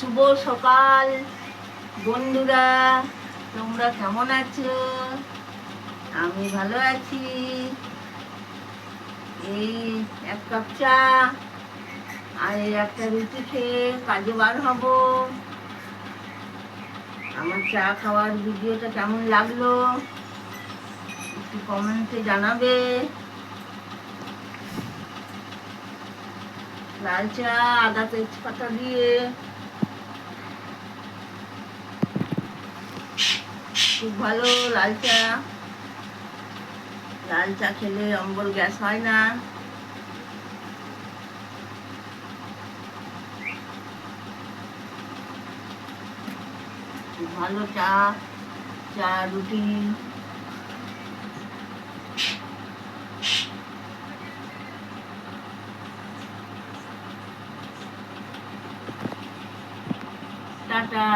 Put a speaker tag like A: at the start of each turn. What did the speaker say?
A: শুভ সকাল, বন্ধুরা, তোমরা কেমন আছো? আমি ভালো আছি। এই এক কাপ চা আর এই একটা রুটি খেয়ে কাজে বার হব। আমার চা খাওয়ার ভিডিওটা কেমন লাগল? একটু কমেন্টে জানাবে। লাল চা, আদা তেজপাতা দিয়ে খুব ভালো লাল চা। লাল চা খেলে অম্বল গ্যাস হয় না। ভালো চা চা রুটি। টাটা।